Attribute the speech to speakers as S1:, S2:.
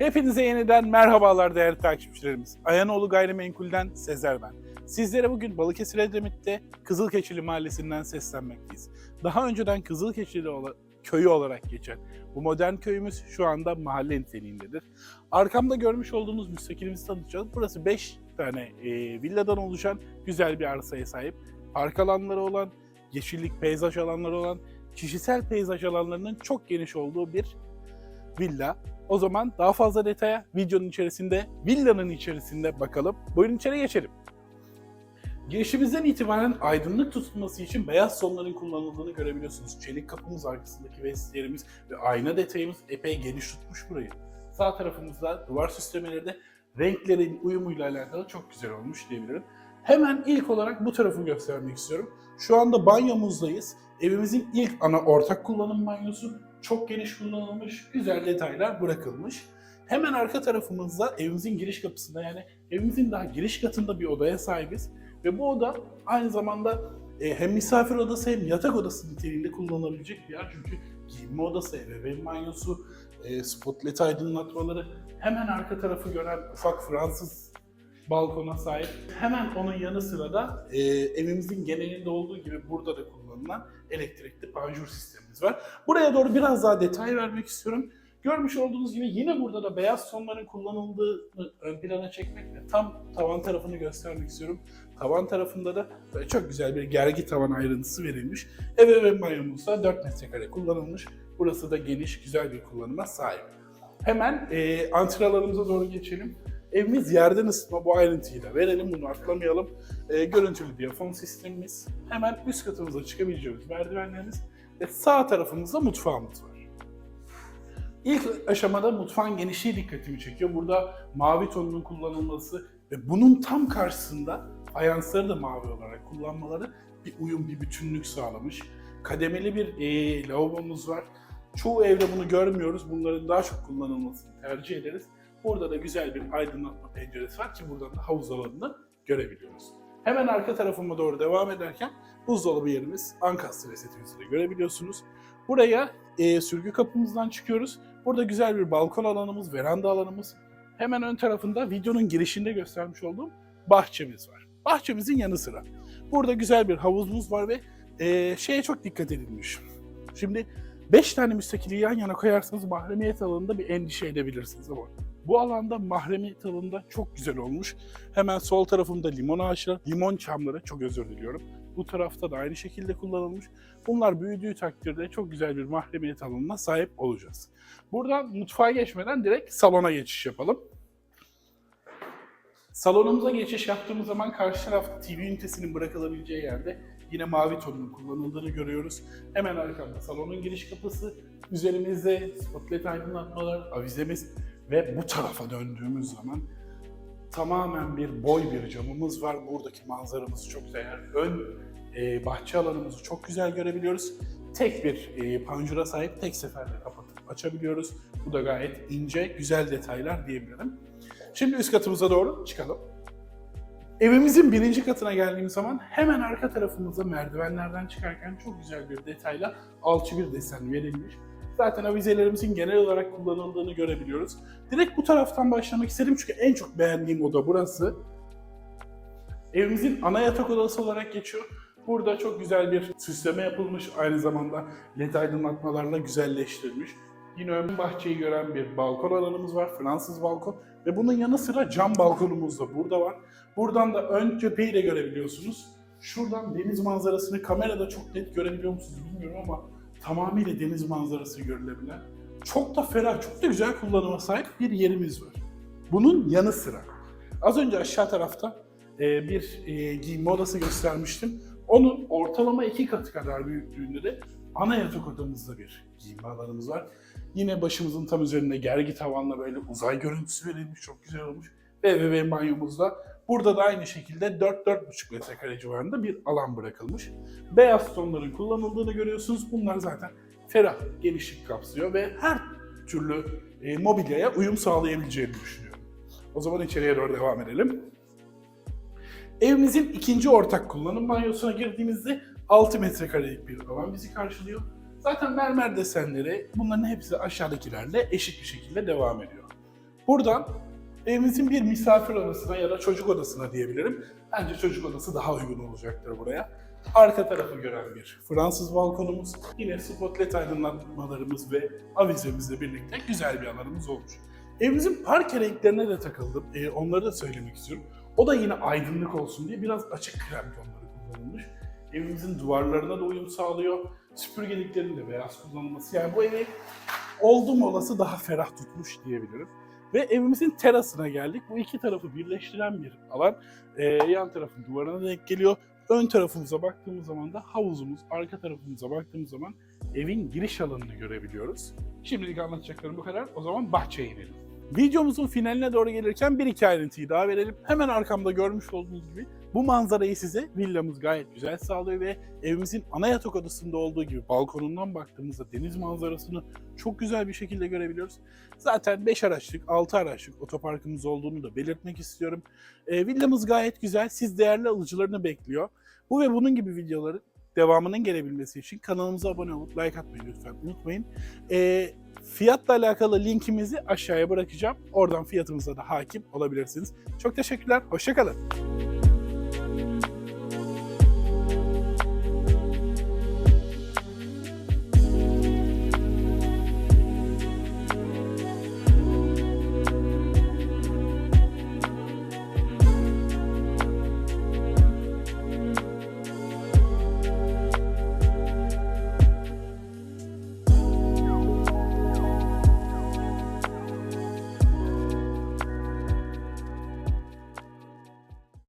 S1: Hepinize yeniden merhabalar değerli takipçilerimiz. Ayanoğlu Gayrimenkul'den Sezer ben. Sizlere bugün Balıkesir Edremit'te Kızılkeçili Mahallesi'nden seslenmekteyiz. Daha önceden Kızılkeçili köyü olarak geçen bu modern köyümüz şu anda mahalle niteliğindedir. Arkamda görmüş olduğunuz müstakilimizi tanıtacağız. Burası 5 tane e, villadan oluşan güzel bir arsaya sahip. Park alanları olan, yeşillik, peyzaj alanları olan, kişisel peyzaj alanlarının çok geniş olduğu bir villa. O zaman daha fazla detaya videonun içerisinde, villanın içerisinde bakalım. Buyurun içeri geçelim. Girişimizden itibaren aydınlık tutulması için beyaz sonların kullanıldığını görebiliyorsunuz. Çelik kapımız arkasındaki vestiyerimiz ve ayna detayımız epey geniş tutmuş burayı. Sağ tarafımızda duvar süslemeleri de renklerin uyumuyla alakalı çok güzel olmuş diyebilirim. Hemen ilk olarak bu tarafı göstermek istiyorum. Şu anda banyomuzdayız. Evimizin ilk ana ortak kullanım banyosu. Çok geniş kullanılmış, güzel detaylar bırakılmış. Hemen arka tarafımızda evimizin giriş kapısında yani evimizin daha giriş katında bir odaya sahibiz. Ve bu oda aynı zamanda e, hem misafir odası hem yatak odası niteliğinde kullanılabilecek bir yer. Çünkü giyinme odası, ebeveyn banyosu, e, spotlet aydınlatmaları hemen arka tarafı gören ufak Fransız balkona sahip. Hemen onun yanı sıra da e, evimizin genelinde olduğu gibi burada da kullanılan elektrikli panjur sistemimiz var. Buraya doğru biraz daha detay vermek istiyorum. Görmüş olduğunuz gibi yine burada da beyaz tonların kullanıldığını ön plana çekmekle tam tavan tarafını göstermek istiyorum. Tavan tarafında da böyle çok güzel bir gergi tavan ayrıntısı verilmiş. Ebeveyn banyomuzda 4 metrekare kullanılmış. Burası da geniş, güzel bir kullanıma sahip. Hemen e, antrealarımıza doğru geçelim. Evimiz yerden ısıtma bu ayrıntıyı da verelim, bunu atlamayalım. E, görüntülü diyafon sistemimiz. Hemen üst katımıza çıkabileceğimiz merdivenlerimiz ve sağ tarafımızda mutfağımız var. İlk aşamada mutfağın genişliği dikkatimi çekiyor. Burada mavi tonunun kullanılması ve bunun tam karşısında fayansları da mavi olarak kullanmaları bir uyum, bir bütünlük sağlamış. Kademeli bir e, lavabomuz var. Çoğu evde bunu görmüyoruz. Bunların daha çok kullanılmasını tercih ederiz. Burada da güzel bir aydınlatma penceresi var ki buradan da havuz alanını görebiliyoruz. Hemen arka tarafıma doğru devam ederken buzdolabı yerimiz Ankastre setimizi de görebiliyorsunuz. Buraya e, sürgü kapımızdan çıkıyoruz. Burada güzel bir balkon alanımız, veranda alanımız. Hemen ön tarafında videonun girişinde göstermiş olduğum bahçemiz var. Bahçemizin yanı sıra. Burada güzel bir havuzumuz var ve e, şeye çok dikkat edilmiş. Şimdi 5 tane müstakili yan yana koyarsanız mahremiyet alanında bir endişe edebilirsiniz ama bu alanda mahremiyet alanında çok güzel olmuş. Hemen sol tarafımda limon ağaçları, limon çamları çok özür diliyorum. Bu tarafta da aynı şekilde kullanılmış. Bunlar büyüdüğü takdirde çok güzel bir mahremiyet alanına sahip olacağız. Buradan mutfağa geçmeden direkt salona geçiş yapalım. Salonumuza geçiş yaptığımız zaman karşı tarafta TV ünitesinin bırakılabileceği yerde yine mavi tonunun kullanıldığını görüyoruz. Hemen arkamda salonun giriş kapısı, üzerimizde spotlet aydınlatmalar, avizemiz ve bu tarafa döndüğümüz zaman tamamen bir boy bir camımız var. Buradaki manzaramız çok güzel. Ön e, bahçe alanımızı çok güzel görebiliyoruz. Tek bir e, panjura sahip, tek seferde kapatıp açabiliyoruz. Bu da gayet ince, güzel detaylar diyebilirim. Şimdi üst katımıza doğru çıkalım. Evimizin birinci katına geldiğimiz zaman hemen arka tarafımızda merdivenlerden çıkarken çok güzel bir detayla alçı bir desen verilmiş. Zaten avizelerimizin genel olarak kullanıldığını görebiliyoruz. Direkt bu taraftan başlamak istedim çünkü en çok beğendiğim oda burası. Evimizin ana yatak odası olarak geçiyor. Burada çok güzel bir süsleme yapılmış. Aynı zamanda led aydınlatmalarla güzelleştirilmiş. Yine ön bahçeyi gören bir balkon alanımız var. Fransız balkon. Ve bunun yanı sıra cam balkonumuz da burada var. Buradan da ön cepheyi de görebiliyorsunuz. Şuradan deniz manzarasını kamerada çok net görebiliyor musunuz bilmiyorum ama tamamıyla deniz manzarası görülebilen. Çok da ferah, çok da güzel kullanıma sahip bir yerimiz var. Bunun yanı sıra az önce aşağı tarafta e, bir e, giyinme odası göstermiştim. Onun ortalama iki katı kadar büyüklüğünde de ana yatak odamızda bir giyinme alanımız var. Yine başımızın tam üzerinde gergi tavanla böyle uzay görüntüsü verilmiş, çok güzel olmuş. Ve ebeveyn banyomuzda burada da aynı şekilde 4-4,5 metrekare civarında bir alan bırakılmış. Beyaz tonların kullanıldığını görüyorsunuz. Bunlar zaten ferah, genişlik kapsıyor ve her türlü e, mobilyaya uyum sağlayabileceğini düşünüyorum. O zaman içeriye doğru devam edelim. Evimizin ikinci ortak kullanım banyosuna girdiğimizde 6 metrekarelik bir alan bizi karşılıyor. Zaten mermer desenleri bunların hepsi aşağıdakilerle eşit bir şekilde devam ediyor. Buradan evimizin bir misafir odasına ya da çocuk odasına diyebilirim. Bence çocuk odası daha uygun olacaktır buraya. Arka tarafı gören bir Fransız balkonumuz. Yine spotlet aydınlatmalarımız ve avizemizle birlikte güzel bir alanımız olmuş. Evimizin parke renklerine de takıldım. Ee, onları da söylemek istiyorum. O da yine aydınlık olsun diye biraz açık krem tonları kullanılmış. Evimizin duvarlarına da uyum sağlıyor. Süpürgeliklerin de beyaz kullanılması. Yani bu evi oldum olası daha ferah tutmuş diyebilirim. Ve evimizin terasına geldik. Bu iki tarafı birleştiren bir alan. Ee, yan tarafın duvarına denk geliyor. Ön tarafımıza baktığımız zaman da havuzumuz, arka tarafımıza baktığımız zaman evin giriş alanını görebiliyoruz. Şimdilik anlatacaklarım bu kadar. O zaman bahçeye inelim. Videomuzun finaline doğru gelirken bir iki ayrıntıyı daha verelim. Hemen arkamda görmüş olduğunuz gibi bu manzarayı size villamız gayet güzel sağlıyor ve evimizin ana yatak odasında olduğu gibi balkonundan baktığımızda deniz manzarasını çok güzel bir şekilde görebiliyoruz. Zaten 5 araçlık, 6 araçlık otoparkımız olduğunu da belirtmek istiyorum. E, villamız gayet güzel. Siz değerli alıcılarını bekliyor. Bu ve bunun gibi videoların devamının gelebilmesi için kanalımıza abone olup like atmayı lütfen unutmayın. E, fiyatla alakalı linkimizi aşağıya bırakacağım. Oradan fiyatımıza da hakim olabilirsiniz. Çok teşekkürler. Hoşçakalın.